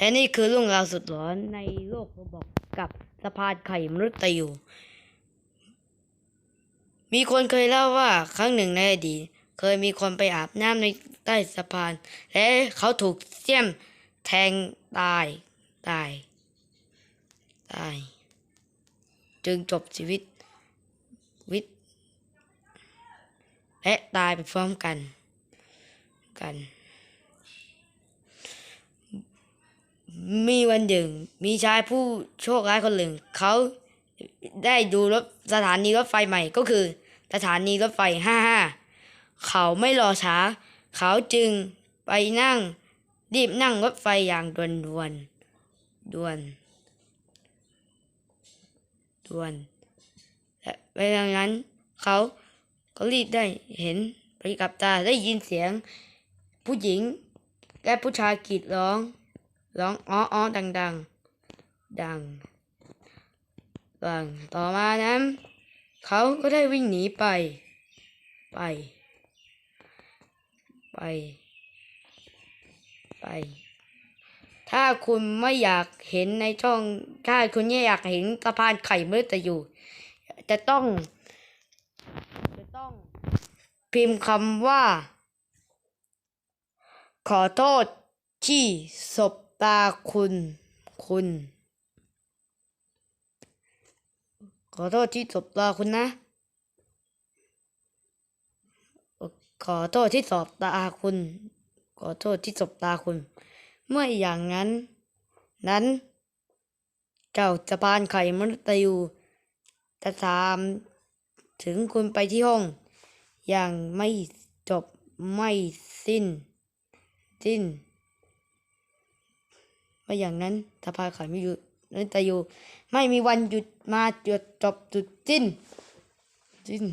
และนี่คือเรื่องราวสุดหลอนในโลกโรบอกกับสะพานไข่มนุษย์ตะยูมีคนเคยเล่าว่าครั้งหนึ่งในอดีตเคยมีคนไปอาบน้ำในใต้สะพาน และเขาถูกเสี้ยมแทงตายตาย ตาย จึงจบชีวิตวิตและตายไปพร้อมกันกัน มีวันหนึ่ง มีชายผู้โชคร้ายคนหนึ่ง เขาได้ดูรถสถานีรถไฟใหม่ก็คือ สถานีรถไฟห้าห้าเขาไม่รอช้า เขาจึงไปนั่งรีบนั่งรถไฟอย่างด่วนด่วนด่วนด่วนและไปดังนั้น เขาก็รีบได้เห็นไปกับตาได้ยินเสียง ผู้หญิงและผู้ชายกรีดร้อง ร้องอ้ออ้อดังดังดังดังต่อมานั้น เขาก็ได้วิ่งหนีไป ไป ไป ไป ถ้าคุณไม่อยากเห็นในช่อง ถ้าคุณไม่อยากเห็นสะพานไข่มืดจะอยู่ จะต้อง จะต้อง พิมพ์คำว่า ขอโทษที่สบ ตาคุณ คุณ ขอโทษที่สบตาคุณนะ ขอโทษที่สอบตาคุณ ขอโทษที่สบตาคุณ เมื่ออย่างนั้น นั้น เจ้าจะพานไข่มนุษย์ยูจะถามถึงคุณไปที่ห้อง อย่างไม่จบไม่สิ้น สิ้น ไม่อย่างนั้นสะพานไข่ไม่หยุดนั่นแต่อยู่ไม่มีวันหยุดมาจุดจบจุดสิ้นสิ้น